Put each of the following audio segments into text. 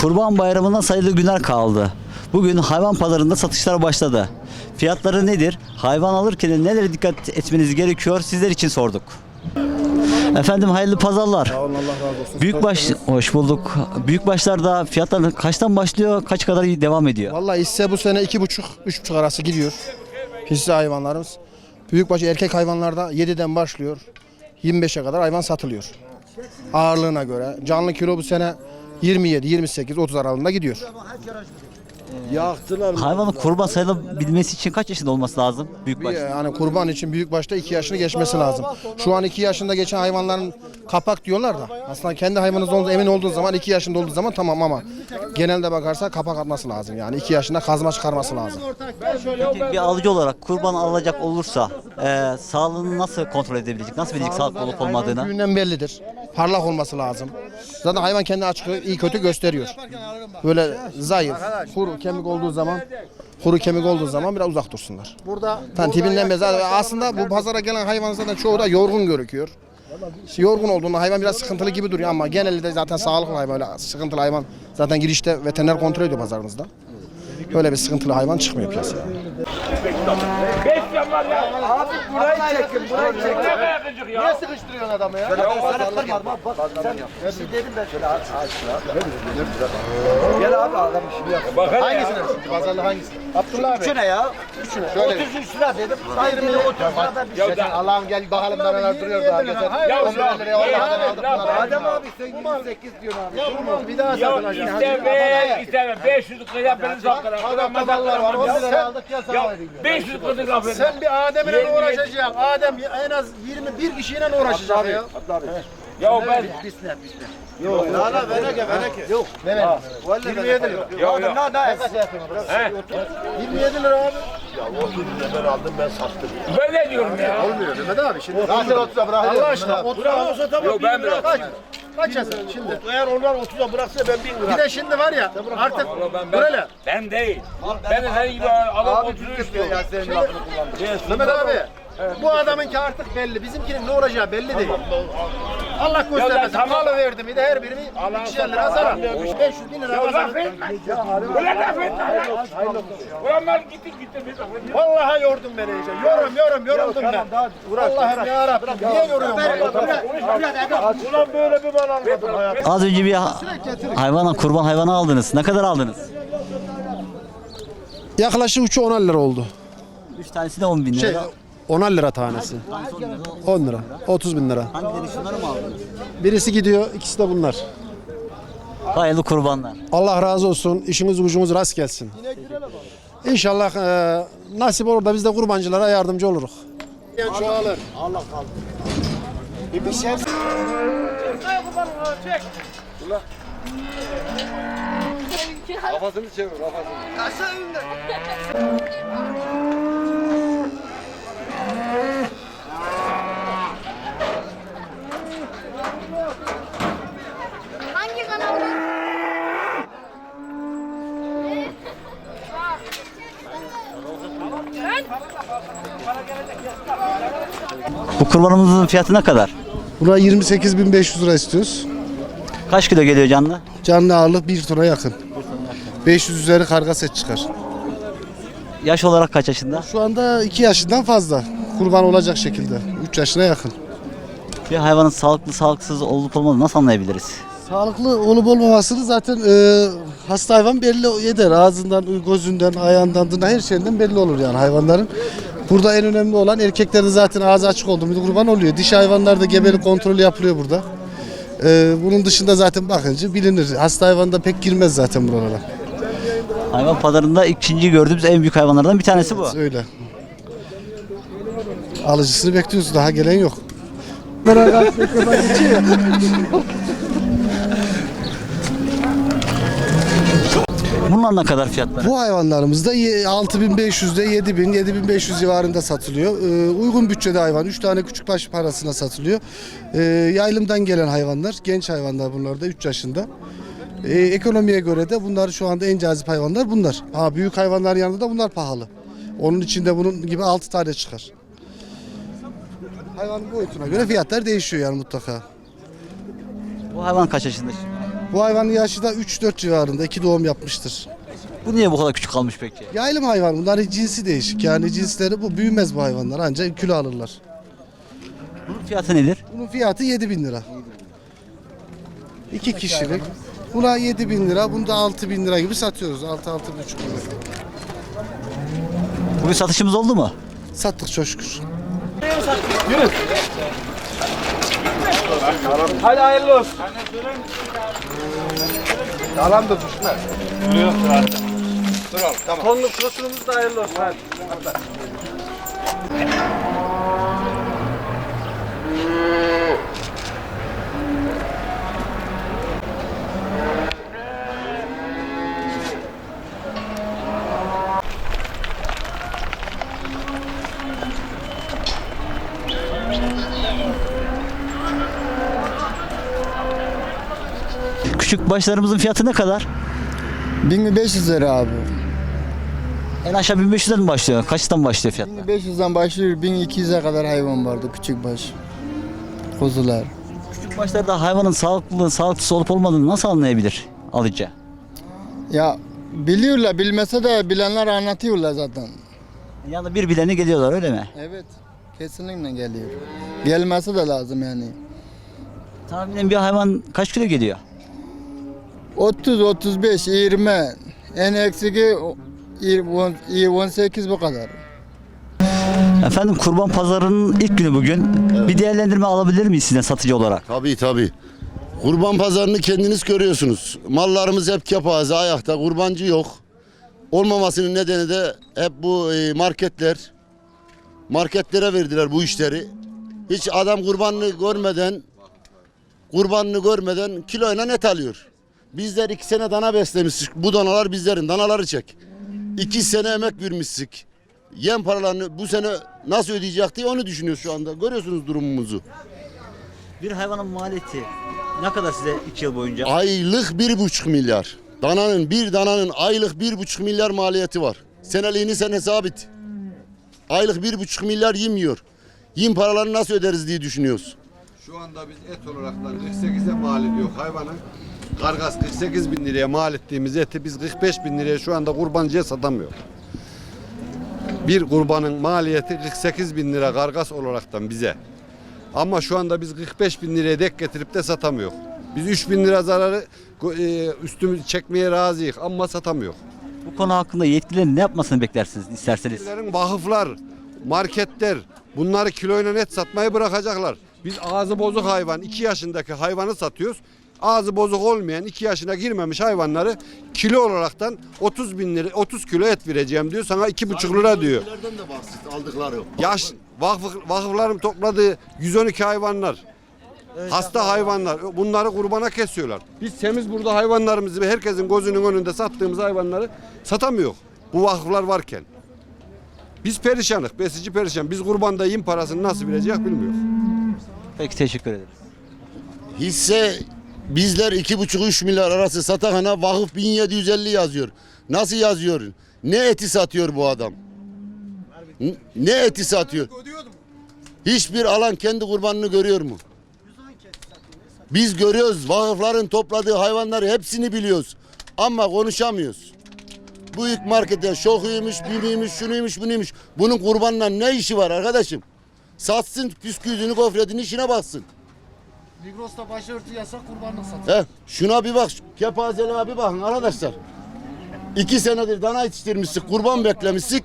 Kurban Bayramı'na sayılı günler kaldı. Bugün hayvan pazarında satışlar başladı. Fiyatları nedir? Hayvan alırken nelere dikkat etmeniz gerekiyor? Sizler için sorduk. Efendim hayırlı pazarlar. Sağ olun Allah razı olsun. Büyükbaş hoş bulduk. Büyükbaşlarda fiyatlar kaçtan başlıyor? Kaç kadar devam ediyor? Vallahi hisse bu sene iki buçuk, üç buçuk arası gidiyor. Hisse hayvanlarımız. Büyükbaş erkek hayvanlarda 7'den başlıyor. 25'e kadar hayvan satılıyor. Ağırlığına göre. Canlı kilo bu sene 27, 28, 30 aralığında gidiyor. Yaktılar? Hayvanın kurban sayılabilmesi için kaç yaşında olması lazım? Büyükbaş. Yani kurban için büyükbaşta 2 yaşını geçmesi lazım. Şu an 2 yaşında geçen hayvanların kapak diyorlar da aslında kendi hayvanınız olduğunuz emin olduğun zaman 2 yaşında olduğu zaman tamam ama genelde bakarsa kapak atması lazım. Yani 2 yaşında kazma çıkarması lazım. Peki bir alıcı olarak kurban alacak olursa e, sağlığını nasıl kontrol edebilecek? Nasıl bilecek sağlıklı olup olmadığını? Büyüğünden bellidir. Parlak olması lazım. Zaten hayvan kendi açık iyi kötü gösteriyor. Böyle zayıf, kuru kemik olduğu zaman kuru kemik olduğu zaman biraz uzak dursunlar. Burada yani tipinden. Aslında bu pazara gelen hayvan zaten çoğu da yorgun görüküyor. Yorgun olduğunda hayvan biraz sıkıntılı gibi duruyor ama genelde zaten sağlıklı hayvan, öyle sıkıntılı hayvan zaten girişte veteriner kontrol ediyor pazarımızda. Böyle bir sıkıntılı hayvan çıkmıyor piyasaya. Niye sıkıştırıyorsun adamı ya? Gel abi adam işini yap. Hangisine? Pazarlık hangisi? Abdullah abi. Üçüne ya. Üçüne. Şöyle. 33 lira dedim. Hayır mı 30 lira da bir şey. Allah'ım gel bakalım neler duruyor daha geçen. Ya 11 liraya Allah'tan aldık bunları. Adem abi sen 28 diyorsun abi. Bir daha satın aşağı. İsteme, isteme. 500 lira beni saklar. Adam mallar var 10 liraya aldık ya sana Ya vereyim. 500 lira. Sen bir Adem'le uğraşacaksın. Adem en az 21 kişiyle uğraşacak ya. Ya ben Yok. La la veneke veneke. Yok. Verelim. 27 lira. Ya, ya. Ne ne? Kaç yapıyorsun? He. 27 lira abi. ben ne diyorum ya? Olmuyor Mehmet abi şimdi. Zaten 30'a bırakıyorum. Allah aşkına 30'a olsa tamam. Yok ben bırak. Kaç? Kaç yazın şimdi? Eğer onlar 30'a bıraksa ben 1000 lira. Bir de şimdi var ya artık Ben, ben, böyle. ben değil. Ben de senin gibi adam 33 diyor. Ya senin lafını kullandım. Mehmet abi. Bu adamınki artık belli. Bizimkinin ne olacağı belli değil. Allah göstermesin. tamam. Malı verdim. Bir de her birini 2'şer lira zarar. 500 bin lira Ya etme. Ulan laf etme. Ulan ben gittik gittim. Vallahi yordun beni iyice. Yorum yorum yoruldum ben. Allah'ım ya Rabbim. Niye yoruyorsun? Ulan böyle bir mal almadım hayatım. Az önce bir ha- hayvana kurban hayvanı aldınız. Ne kadar aldınız? Yaklaşık 3'ü 10 lira oldu. 3 tanesi de 10 bin lira. Şey, 10 lira tanesi. 10 lira. 30 bin lira. Hangileri şunları mı aldınız? Birisi gidiyor, ikisi de bunlar. Hayırlı kurbanlar. Allah razı olsun. İşiniz gücünüz rast gelsin. İnşallah e, nasip olur da biz de kurbancılara yardımcı oluruz. Çoğalır. Allah kaldı. Bir şey Kafasını çevir kafasını. Hangi kurbanımızın fiyatı ne kadar? Buna 28.500 lira istiyoruz. Kaç kilo geliyor canlı? Canlı ağırlık 1 tona yakın. 500 üzeri karga set çıkar. Yaş olarak kaç yaşında? Şu anda 2 yaşından fazla. Kurban olacak şekilde. 3 yaşına yakın. Bir hayvanın sağlıklı sağlıksız olup olmadığını nasıl anlayabiliriz? Sağlıklı olup olmamasını zaten e, hasta hayvan belli eder. Ağzından, gözünden, ayağından, dına her şeyinden belli olur yani hayvanların. Burada en önemli olan erkeklerde zaten ağzı açık oldu mu kurban oluyor. Dişi hayvanlarda gebelik kontrolü yapılıyor burada. E, bunun dışında zaten bakınca bilinir. Hasta hayvan da pek girmez zaten buralara. Hayvan pazarında ikinci gördüğümüz en büyük hayvanlardan bir tanesi bu. Öyle. Alıcısını bekliyoruz. Daha gelen yok. Bunlar ne kadar fiyatları? Bu hayvanlarımız da ye- 6500'de 7000 7500 civarında satılıyor. Ee, uygun bütçede hayvan. 3 tane küçük baş parasına satılıyor. Ee, yaylımdan gelen hayvanlar. Genç hayvanlar bunlar da 3 yaşında. Ee, ekonomiye göre de bunlar şu anda en cazip hayvanlar bunlar. Ha büyük hayvanlar yanında da bunlar pahalı. Onun içinde bunun gibi 6 tane çıkar. Hayvanın boyutuna göre fiyatlar değişiyor yani mutlaka. Bu hayvan kaç yaşında? Bu hayvanın yaşı da 3-4 civarında. 2 doğum yapmıştır. Bu niye bu kadar küçük kalmış peki? Yaylım hayvan. Bunların cinsi değişik. Yani cinsleri bu. Büyümez bu hayvanlar. Ancak kilo alırlar. Bunun fiyatı nedir? Bunun fiyatı 7000 lira. 2 kişilik. Buna 7000 lira. Bunu da 6000 lira gibi satıyoruz. 6-6,5 lira. Bugün satışımız oldu mu? Sattık çok şükür. Hadi hayırlı olsun. Alan da düşmez. Duruyor Duralım tamam. Tonluk kurusunumuz da hayırlı olsun. Hadi. Küçük başlarımızın fiyatı ne kadar? 1500 lira abi. En aşağı 1500'den mi başlıyor? Kaçtan başlıyor fiyat? 1500'den başlıyor 1200'e kadar hayvan vardı küçük baş. Kuzular. Küçük başlarda hayvanın sağlıklı, sağlıksız olup olmadığını nasıl anlayabilir alıcı? Ya biliyorlar bilmese de bilenler anlatıyorlar zaten. Yani bir bileni geliyorlar öyle mi? Evet kesinlikle geliyor. Gelmesi de lazım yani. Tahminen bir hayvan kaç kilo geliyor? 30, 35, 20 en eksiki 18 bu kadar. Efendim kurban pazarının ilk günü bugün. Bir değerlendirme alabilir miyiz sizden satıcı olarak? Tabii tabii. Kurban pazarını kendiniz görüyorsunuz. Mallarımız hep kepaze, ayakta, kurbancı yok. Olmamasının nedeni de hep bu e, marketler. Marketlere verdiler bu işleri. Hiç adam kurbanını görmeden, kurbanını görmeden kiloyla net alıyor. Bizler iki sene dana beslemiştik. Bu danalar bizlerin, danaları çek. İki sene emek vermiştik. Yem paralarını bu sene nasıl ödeyecek diye onu düşünüyoruz şu anda. Görüyorsunuz durumumuzu. Bir hayvanın maliyeti ne kadar size 2 yıl boyunca? Aylık bir buçuk milyar. Dananın bir dananın aylık bir buçuk milyar maliyeti var. Seneliğini sen hesap et. Aylık bir buçuk milyar yem yiyor. Yem paralarını nasıl öderiz diye düşünüyoruz. Şu anda biz et olarak 48'e mal ediyor hayvanı. Kargas 48 bin liraya mal ettiğimiz eti biz 45 bin liraya şu anda kurbancıya satamıyor. Bir kurbanın maliyeti 48 bin lira kargas olaraktan bize. Ama şu anda biz 45 bin liraya dek getirip de satamıyor. Biz 3 bin lira zararı e, üstümüz çekmeye razıyız ama satamıyor. Bu konu hakkında yetkililerin ne yapmasını beklersiniz isterseniz? Yetkililerin vakıflar, marketler bunları kiloyla net satmayı bırakacaklar. Biz ağzı bozuk hayvan 2 yaşındaki hayvanı satıyoruz. Ağzı bozuk olmayan 2 yaşına girmemiş hayvanları kilo olaraktan 30 bin lira 30 kilo et vereceğim diyor sana 2,5 lira diyor. Nereden de bahset aldıkları. Yaş vakıf, vakıfların topladığı 112 hayvanlar. Hasta hayvanlar. Bunları kurbana kesiyorlar. Biz temiz burada hayvanlarımızı ve herkesin gözünün önünde sattığımız hayvanları satamıyor. Bu vakıflar varken. Biz perişanık. Besici perişan. Biz kurbanda yem parasını nasıl verecek bilmiyoruz. Peki teşekkür ederiz. Hisse bizler iki buçuk üç milyar arası satakana vakıf 1750 yazıyor. Nasıl yazıyor? Ne eti satıyor bu adam? Ne eti satıyor? Hiçbir alan kendi kurbanını görüyor mu? Biz görüyoruz. Vakıfların topladığı hayvanları hepsini biliyoruz. Ama konuşamıyoruz. Büyük markete şokuymuş, bimiymiş, şunuymuş, bunuymuş. Bunun kurbanla ne işi var arkadaşım? Satsın püsküzünü, gofretini işine baksın. Migros'ta başörtü yasak kurbanlık satıyor. He, şuna bir bak, kepazeliğe bir bakın arkadaşlar. İki senedir dana yetiştirmişsik, kurban beklemişsik.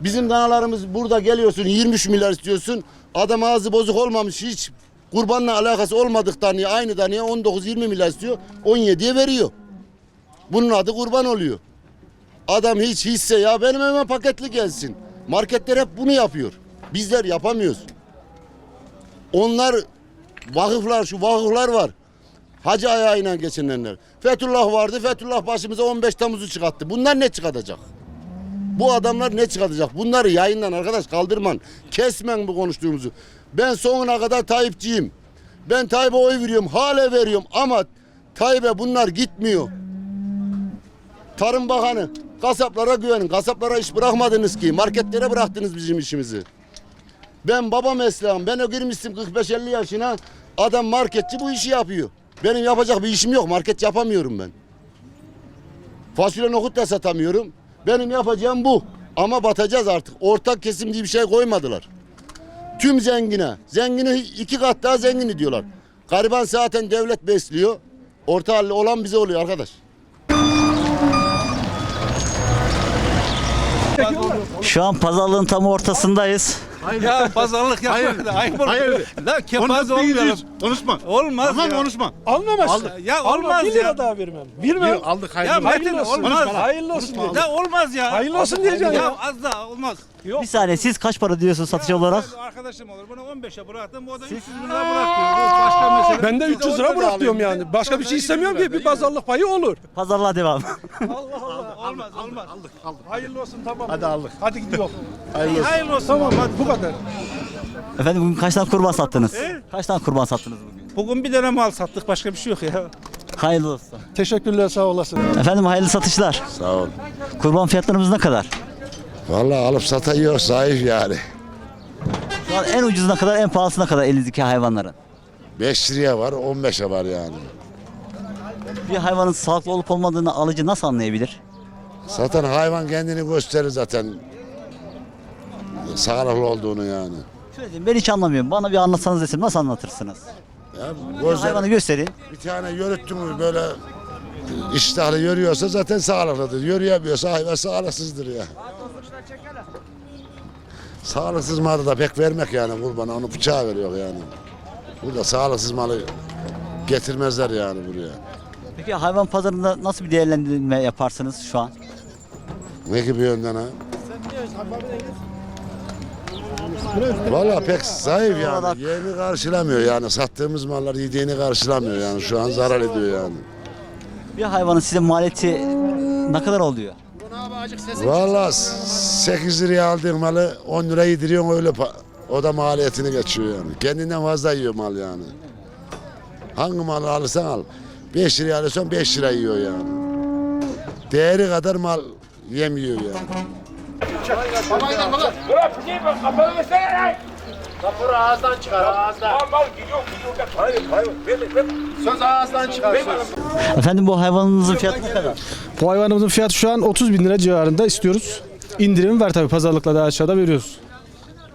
Bizim danalarımız burada geliyorsun 23 milyar istiyorsun. Adam ağzı bozuk olmamış hiç kurbanla alakası olmadık danaya aynı danaya 19-20 milyar istiyor. 17'ye veriyor. Bunun adı kurban oluyor. Adam hiç hisse ya benim hemen paketli gelsin. Marketler hep bunu yapıyor. Bizler yapamıyoruz. Onlar vakıflar şu vakıflar var. Hacı ayağıyla geçinenler. Fethullah vardı. Fethullah başımıza 15 Temmuz'u çıkarttı. Bunlar ne çıkartacak? Bu adamlar ne çıkartacak? Bunları yayından arkadaş kaldırman. Kesmen bu konuştuğumuzu. Ben sonuna kadar Tayyipçiyim. Ben Tayyip'e oy veriyorum. Hala veriyorum ama Tayyip'e bunlar gitmiyor. Tarım Bakanı kasaplara güvenin. Kasaplara iş bırakmadınız ki. Marketlere bıraktınız bizim işimizi. Ben baba mesleğim. Ben o girmiştim 45-50 yaşına. Adam marketçi bu işi yapıyor. Benim yapacak bir işim yok. Market yapamıyorum ben. Fasulye nohut da satamıyorum. Benim yapacağım bu. Ama batacağız artık. Ortak kesim diye bir şey koymadılar. Tüm zengine. Zengini iki kat daha zengini diyorlar. Gariban zaten devlet besliyor. Orta halli olan bize oluyor arkadaş. Şu an pazarlığın tam ortasındayız. Ya pazarlık yapma. Hayır. Hayır. La kepaz olmayalım. Konuşma. Olmaz Tamam ya. konuşma. Almamaz. Ya olmaz ya. daha vermem. Vermem. Aldık Ya hayırlı. Metin Hayırlı olsun. olmaz. Hayırlı olsun. diye. Ya olmaz ya. Hayırlı olsun diyeceğim Ya ya. az daha olmaz. Bir saniye siz kaç para diyorsun satış olarak? Ben Arkadaşım olur. Bunu 15'e bıraktım. O da 300 lira bırakıyor. Bu başka mesele. Ben de 300 lira bırak diyorum yani. Başka bir şey istemiyorum ki bir pazarlık payı olur. Pazarlığa devam. Allah Allah. Olmaz olmaz. Hayırlı olsun tamam. Hadi aldık. Hadi gidiyor. İyi, Hayırlı olsun. Tamam hadi bu kadar. Efendim bugün kaç tane kurban sattınız? Kaç tane kurban sattınız bugün? Bugün bir tane mal sattık. Başka bir şey yok ya. Hayırlı olsun. Teşekkürler sağ olasın. Efendim hayırlı satışlar. Sağ ol. Kurban fiyatlarımız ne kadar? Vallahi alıp satan yok zayıf yani. Şu an en ucuzuna kadar en pahalısına kadar elinizdeki hayvanların. 5 liraya var 15'e var yani. Bir hayvanın sağlıklı olup olmadığını alıcı nasıl anlayabilir? Zaten hayvan kendini gösterir zaten. Sağlıklı olduğunu yani. Diyeyim ben hiç anlamıyorum. Bana bir anlatsanız desem nasıl anlatırsınız? Ya Bir gözler, hayvanı gösterin. bir tane yürüttün mü böyle iştahlı yürüyorsa zaten sağlıklıdır. Yürüyemiyorsa hayvan sağlıksızdır ya. Sağlıksız malı da pek vermek yani kurbana onu bıçağa veriyor yani. Burada sağlıksız malı getirmezler yani buraya. Peki hayvan pazarında nasıl bir değerlendirme yaparsınız şu an? Ne gibi yönden ha? Valla pek zayıf yani. Yeğeni karşılamıyor yani. Sattığımız mallar yediğini karşılamıyor yani. Şu an zarar ediyor yani. Bir hayvanın size maliyeti ne kadar oluyor? Valla 8 liraya aldığın malı 10 lira yediriyorsun öyle pa- o da maliyetini geçiyor yani. Kendinden fazla yiyor mal yani. Hangi malı alırsan al. 5 liraya alırsan 5 lira yiyor yani. Değeri kadar mal yemiyor yani. Şey bak kapalı versene lan. Kapır ağızdan çıkar ağızdan. Mal mal gidiyor gidiyor. Hayır hayır. Ver ver. Söz ağızdan çıkar. Efendim bu hayvanınızın fiyatı ne kadar? Bu hayvanımızın fiyatı şu an 30 bin lira civarında istiyoruz. İndirim var tabii pazarlıkla daha aşağıda veriyoruz.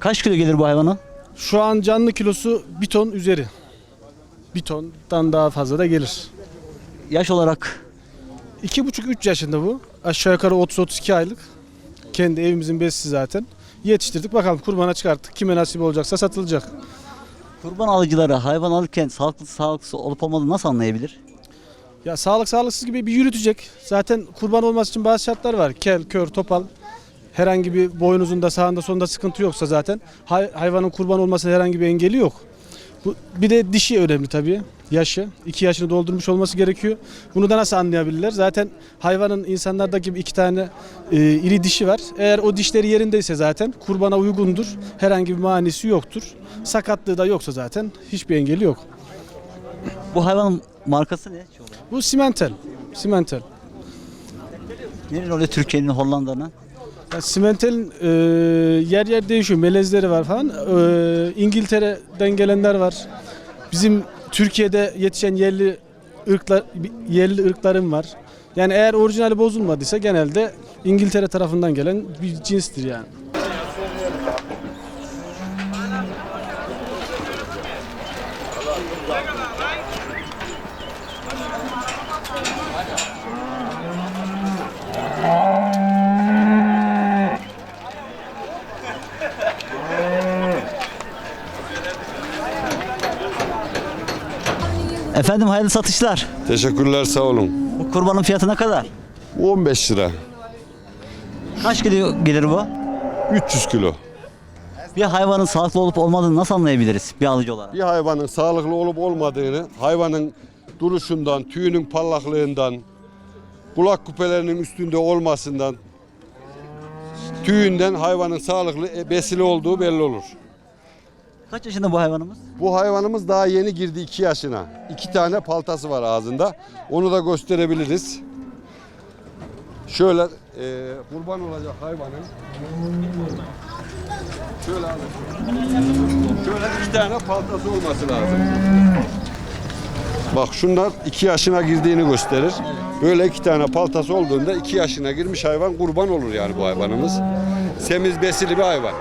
Kaç kilo gelir bu hayvanın? Şu an canlı kilosu bir ton üzeri. Bir tondan daha fazla da gelir. Yaş olarak 2,5-3 yaşında bu. Aşağı yukarı 30-32 aylık. Kendi evimizin besisi zaten. Yetiştirdik bakalım kurbana çıkarttık. Kime nasip olacaksa satılacak. kurban alıcıları hayvan alırken sağlıklı sağlıksız olup olmadığını nasıl anlayabilir? Ya sağlık sağlıksız gibi bir yürütecek. Zaten kurban olması için bazı şartlar var. Kel, kör, topal. Herhangi bir boynuzunda, sağında, sonunda sıkıntı yoksa zaten hay- hayvanın kurban olmasına herhangi bir engeli yok. Bu, bir de dişi önemli tabii. Yaşı. iki yaşını doldurmuş olması gerekiyor. Bunu da nasıl anlayabilirler? Zaten hayvanın insanlardaki gibi iki tane e, iri dişi var. Eğer o dişleri yerindeyse zaten kurbana uygundur. Herhangi bir manisi yoktur. Sakatlığı da yoksa zaten hiçbir engeli yok. Bu hayvanın markası ne? Bu simentel. Simentel. Nerede oluyor Türkiye'nin Hollanda'nın? Ya simentelin e, yer yer değişiyor. Melezleri var falan. E, İngiltere'den gelenler var. Bizim Türkiye'de yetişen yerli ırklar yerli ırklarım var. Yani eğer orijinali bozulmadıysa genelde İngiltere tarafından gelen bir cinstir yani. Efendim hayırlı satışlar. Teşekkürler sağ olun. Bu kurbanın fiyatı ne kadar? 15 lira. Kaç kilo gelir bu? 300 kilo. Bir hayvanın sağlıklı olup olmadığını nasıl anlayabiliriz bir alıcı olarak? Bir hayvanın sağlıklı olup olmadığını hayvanın duruşundan, tüyünün parlaklığından, kulak küpelerinin üstünde olmasından, tüyünden hayvanın sağlıklı e, besili olduğu belli olur. Kaç yaşında bu hayvanımız? Bu hayvanımız daha yeni girdi 2 yaşına. 2 tane paltası var ağzında. Onu da gösterebiliriz. Şöyle e, kurban olacak hayvanın. Şöyle alın. Şöyle iki tane paltası olması lazım. Bak şunlar 2 yaşına girdiğini gösterir. Böyle iki tane paltası olduğunda 2 yaşına girmiş hayvan kurban olur yani bu hayvanımız. Semiz besili bir hayvan.